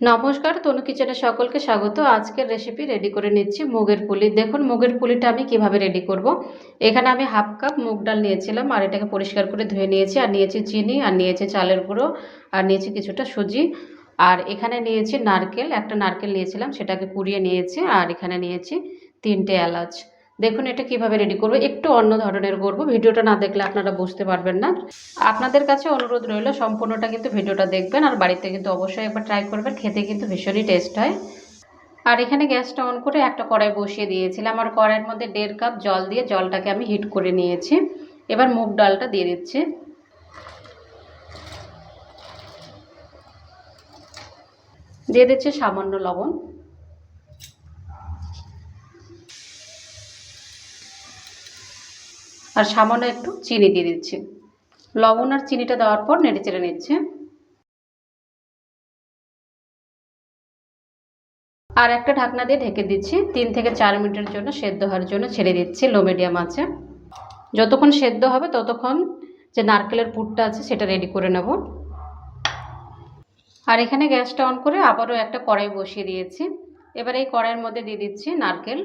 নমস্কার, তনু কিচেনে সকলকে স্বাগত। আজকের রেসিপি রেডি করে নিচ্ছি মুগের পুলি। দেখুন, মুগের পুলিটা আমি কীভাবে রেডি করব। এখানে আমি হাফ কাপ মুগ ডাল নিয়েছিলাম আর এটাকে পরিষ্কার করে ধুয়ে নিয়েছি। আর নিয়েছি চিনি, আর নিয়েছি চালের গুঁড়ো, আর নিয়েছি কিছুটা সুজি। আর এখানে নিয়েছি নারকেল। একটা নারকেল নিয়েছিলাম, সেটাকে কুড়িয়ে নিয়েছি। আর এখানে নিয়েছি তিনটে এলাচ। দেখুন এটা কীভাবে রেডি করব। একটু অন্য ধরনের করব। ভিডিওটা না দেখলে আপনারা বুঝতে পারবেন না। আপনাদের কাছে অনুরোধ রইল, সম্পূর্ণটা কিন্তু ভিডিওটা দেখবেন আর বাড়িতে কিন্তু অবশ্যই একবার ট্রাই করবেন, খেতে কিন্তু ভীষণই টেস্ট হয়। আর এখানে গ্যাসটা অন করে একটা কড়াই বসিয়ে দিয়েছিলাম আর কড়াইয়ের মধ্যে দেড় কাপ জল দিয়ে জলটাকে আমি হিট করে নিয়েছি। এবার মুগ ডালটা দিয়ে দিচ্ছি। দিয়ে দিচ্ছি সামান্য লবণ। আর সামান্য একটু চিনি দিয়ে দিচ্ছি। লবণ আর চিনিটা দেওয়ার পর নেড়ে চেড়ে নিচ্ছে। আর একটা ঢাকনা দিয়ে ঢেকে দিচ্ছি। তিন থেকে চার মিনিটের জন্য সেদ্ধ হওয়ার জন্য ছেড়ে দিচ্ছি লো মিডিয়াম আছে। যতক্ষণ সেদ্ধ হবে ততক্ষণ যে নারকেলের পুরটা আছে সেটা রেডি করে নেব। আর এখানে গ্যাসটা অন করে আবারও একটা কড়াই বসিয়ে দিয়েছি। এবার এই কড়াইয়ের মধ্যে দিয়ে দিচ্ছি নারকেল।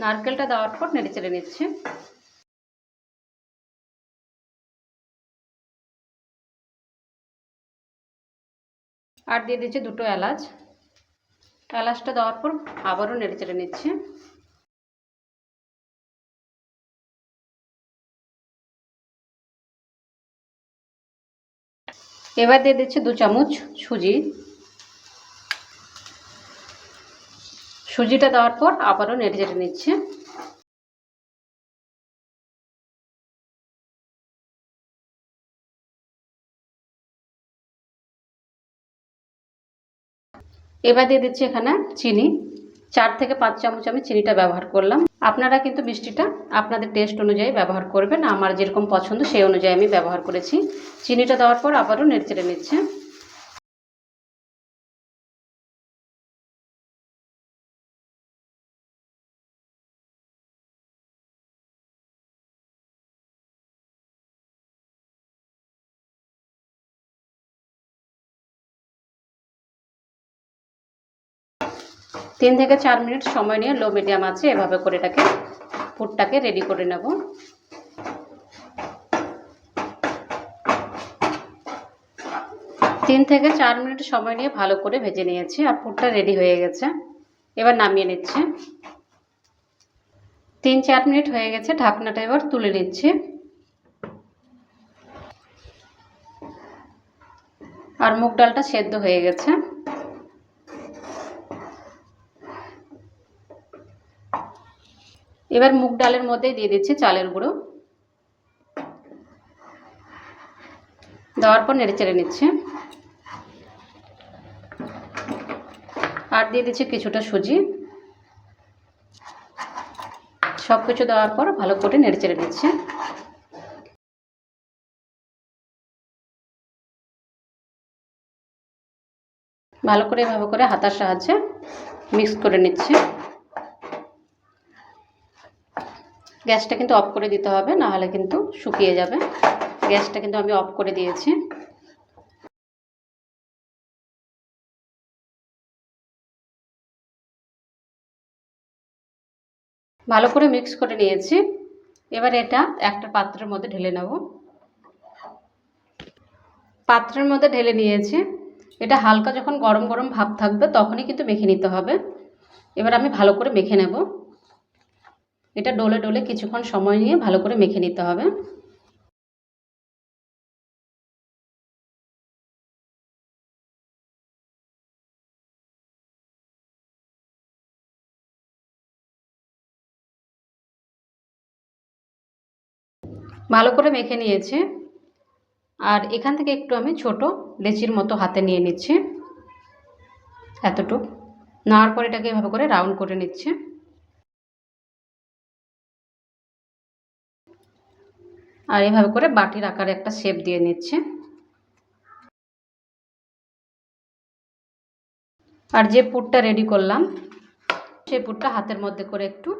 নারকেলটা দেওয়ার পর নেড়ে চেড়ে নিচ্ছে। আর দিয়ে দিচ্ছি দুটো এলাচ। এলাচটা দেওয়ার পর আবারও নেড়ে চেড়ে নিচ্ছে। এবার দিয়ে দিচ্ছি দু চামচ সুজি। সুজিটা দেওয়ার পর আবারও নেড়ে চেড়ে নিচ্ছে। এবার দিয়ে দিচ্ছি এখানে চিনি। চার থেকে পাঁচ চামচ আমি চিনিটা ব্যবহার করলাম। আপনারা কিন্তু মিষ্টিটা আপনাদের টেস্ট অনুযায়ী ব্যবহার করবেন। আমার যেরকম পছন্দ সেই অনুযায়ী আমি ব্যবহার করেছি। চিনিটা দেওয়ার পর আবারও নেড়ে চেড়ে নিচ্ছে। তিন থেকে চার মিনিট সময় নিয়ে লো মিডিয়াম আছে, এভাবে করে এটাকে পুরটাকে রেডি করে নেব। তিন থেকে চার মিনিট সময় নিয়ে ভালো করে ভেজে নিয়েছি আর পুরটা রেডি হয়ে গেছে। এবার নামিয়ে নিচ্ছি। তিন চার মিনিট হয়ে গেছে, ঢাকনাটা এবার তুলে নিচ্ছি। আর মুগ ডালটা সেদ্ধ হয়ে গেছে। এবার মুগ ডালের মধ্যে দিয়ে দিচ্ছি চালের গুঁড়ো। দেওয়ার পর নেড়ে চেড়ে নিচ্ছে। আর দিয়ে দিচ্ছি কিছুটা সুজি। সব কিছু দেওয়ার পর ভালো করে নেড়ে চেড়ে নিচ্ছে। ভালো করে এভাবে করে হাতার সাহায্যে মিক্স করে নিচ্ছে। গ্যাসটা কিন্তু অফ করে দিতে হবে, নাহলে কিন্তু শুকিয়ে যাবে। গ্যাসটা কিন্তু আমি অফ করে দিয়েছি। ভালো করে মিক্স করে নিয়েছি। এবার এটা একটা পাত্রের মধ্যে ঢেলে নেব। পাত্রের মধ্যে ঢেলে নিয়েছি। এটা হালকা যখন গরম গরম ভাব থাকবে, তখনই কিন্তু মেখে নিতে হবে। এবার আমি ভালো করে মেখে নেব। এটা ডলে ডলে কিছুক্ষণ সময় নিয়ে ভালো করে মেখে নিতে হবে। ভালো করে মেখে নিয়েছে। আর এখান থেকে একটু আমি ছোট লেচির মতো হাতে নিয়ে নিচ্ছি। এতটুক। নেওয়ার পর এটাকে এভাবে করে রাউন্ড করে নিচ্ছে। আর এভাবে করে বাটির আকারে একটা শেপ দিয়ে নিচ্ছে। আর যে পুরটা রেডি করলাম, সেই পুরটা হাতের মধ্যে করে একটু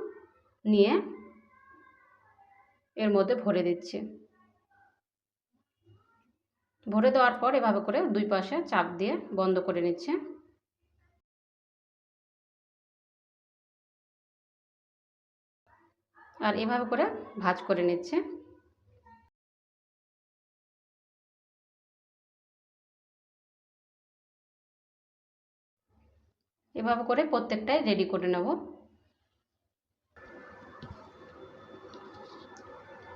নিয়ে এর মধ্যে ভরে দিচ্ছে। ভরে দেওয়ার পর এভাবে করে দুই পাশে চাপ দিয়ে বন্ধ করে নিচ্ছে। আর এভাবে করে ভাজ করে নিচ্ছে। এভাবে করে প্রত্যেকটাই রেডি করে নেব।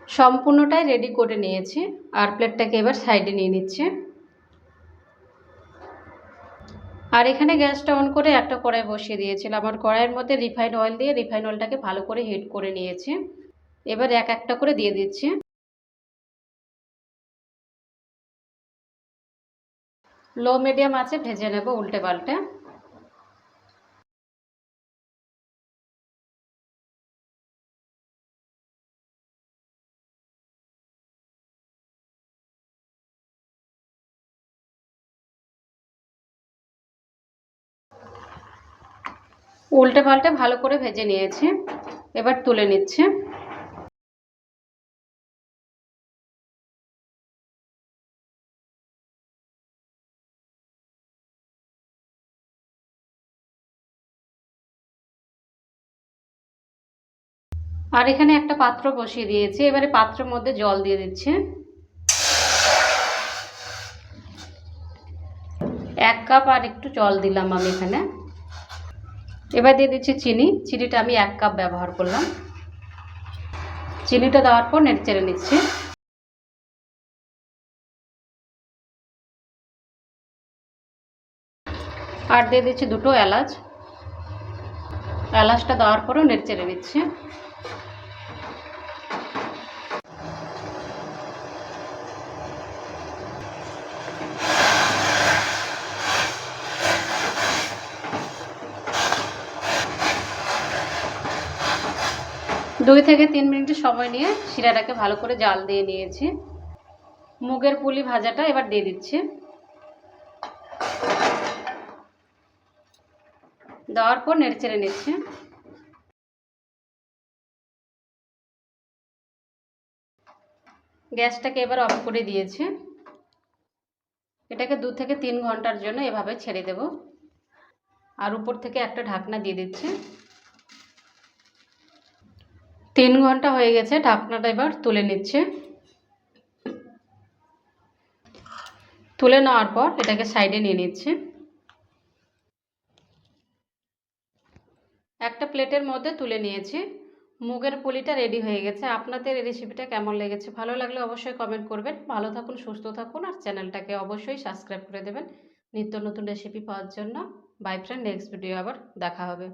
সম্পূর্ণটাই রেডি করে নিয়েছি। আর প্লেটটাকে এবার সাইডে নিয়ে নিচ্ছে। আর এখানে গ্যাসটা অন করে একটা কড়াই বসিয়ে দিয়েছিলাম। আমার কড়াইয়ের মধ্যে রিফাইন অয়েল দিয়ে রিফাইন অয়েলটাকে ভালো করে হিট করে নিয়েছি। এবার এক একটা করে দিয়ে দিচ্ছি। লো মিডিয়াম আছে, ভেজে নেব উল্টে পাল্টে। উল্টে পাল্টে ভালো করে ভেজে নিয়েছি। এবার তুলে নিচ্ছে। আর এখানে একটা পাত্র বসিয়ে দিয়েছি। এবারে পাত্রের মধ্যে জল দিয়ে দিচ্ছে। এক কাপ আর একটু জল দিলাম আমি এখানে। এবার দিয়ে দিচ্ছি চিনি। চিনিটা আমি এক কাপ ব্যবহার করলাম। চিনিটা দেওয়ার পর নেড়ে চেড়ে নিচ্ছি। আর দিয়ে দিচ্ছি দুটো এলাচ। এলাচটা দেওয়ার পরেও নেড়ে চেড়ে নিচ্ছি। দুই থেকে তিন মিনিট সময় নিয়ে শিরাটাকে ভালো করে জাল দিয়ে নিয়েছি। মুগের পুলি ভাজাটা এবার দিয়ে দিচ্ছি। দেওয়ার পর নেড়ে চেড়ে নিচ্ছে। গ্যাসটাকে এবার অফ করে দিয়েছে। এটাকে দু থেকে তিন ঘণ্টার জন্য এভাবে ছেড়ে দেব। আর উপর থেকে একটা ঢাকনা দিয়ে দিচ্ছে। তিন ঘণ্টা হয়ে গেছে, ঢাকনাটা এবার তুলে নিচ্ছে। তুলে নেওয়ার পর এটাকে সাইডে নিয়ে নিচ্ছে। একটা প্লেটের মধ্যে তুলে নিয়েছি। মুগের পুলিটা রেডি হয়ে গেছে। আপনাদের এই রেসিপিটা কেমন লেগেছে? ভালো লাগলে অবশ্যই কমেন্ট করবেন। ভালো থাকুন, সুস্থ থাকুন আর চ্যানেলটাকে অবশ্যই সাবস্ক্রাইব করে দেবেন। নিত্য নতুন রেসিপি পাওয়ার জন্য। বাই ফ্রেন্ড নেক্সট ভিডিও আবার দেখা হবে।